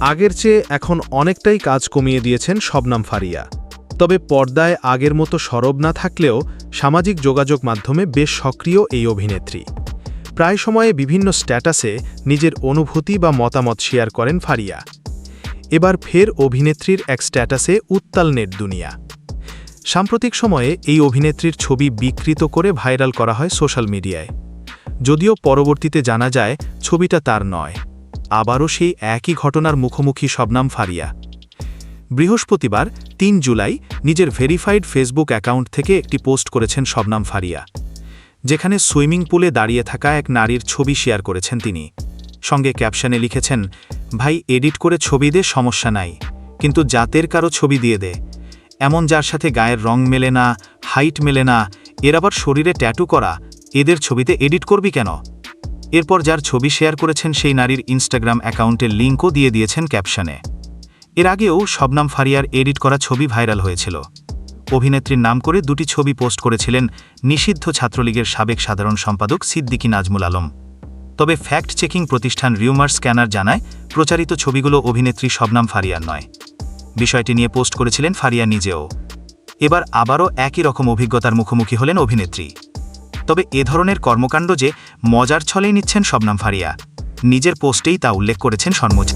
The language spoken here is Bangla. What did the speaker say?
আগের চেয়ে এখন অনেকটাই কাজ কমিয়ে দিয়েছেন শবনাম ফারিয়া। তবে পর্দায় আগের মতো সরব না থাকলেও সামাজিক যোগাযোগ মাধ্যমে বেশ সক্রিয় এই অভিনেত্রী। প্রায় সময়ে বিভিন্ন স্ট্যাটাসে নিজের অনুভূতি বা মতামত শেয়ার করেন ফারিয়া। এবার ফের অভিনেত্রীর এক স্ট্যাটাসে উত্তাল নেট দুনিয়া। সাম্প্রতিক সময়ে এই অভিনেত্রীর ছবি বিকৃত করে ভাইরাল করা হয় সোশ্যাল মিডিয়ায়। যদিও পরবর্তীতে জানা যায়, ছবিটা তার নয়। আবারও সেই একই ঘটনার মুখোমুখি শবনাম ফারিয়া। বৃহস্পতিবার, তিন জুলাই, নিজের ভেরিফাইড ফেসবুক অ্যাকাউন্ট থেকে একটি পোস্ট করেছেন শবনাম ফারিয়া। যেখানে সুইমিং পুলে দাঁড়িয়ে থাকা এক নারীর ছবি শেয়ার করেছেন তিনি। সঙ্গে ক্যাপশনে লিখেছেন, ভাই, এডিট করে ছবি দে, সমস্যা নাই। কিন্তু জাতের কারও ছবি দিয়ে দে। এমন যার সাথে গায়ের রং মেলে না, হাইট মেলে না, এর আবার শরীরে ট্যাটু করা, এদের ছবিতে এডিট করবি কেন? এরপর যার ছবি শেয়ার করেছেন সেই নারীর ইনস্টাগ্রাম অ্যাকাউন্টের লিঙ্কও দিয়ে দিয়েছেন ক্যাপশনে। এর আগেও শবনাম ফারিয়ার এডিট করা ছবি ভাইরাল হয়েছিল। অভিনেত্রীর নাম করে দুটি ছবি পোস্ট করেছিলেন নিষিদ্ধ ছাত্রলীগের সাবেক সাধারণ সম্পাদক সিদ্দিকী নাজমুল আলম। তবে ফ্যাক্ট চেকিং প্রতিষ্ঠান রিউমার স্ক্যানার জানায়, প্রচারিত ছবিগুলো অভিনেত্রী শবনাম ফারিয়ার নয়। বিষয়টি নিয়ে পোস্ট করেছিলেন ফারিয়া নিজেও। এবার আবারও একই রকম অভিজ্ঞতার মুখোমুখি হলেন অভিনেত্রী। তবে এ ধরনের কর্মকাণ্ড যে মজার ছলেই নিচ্ছেন শবনাম ফারিয়া। নিজের পোস্টেই তা উল্লেখ করেছেন সন্মুখ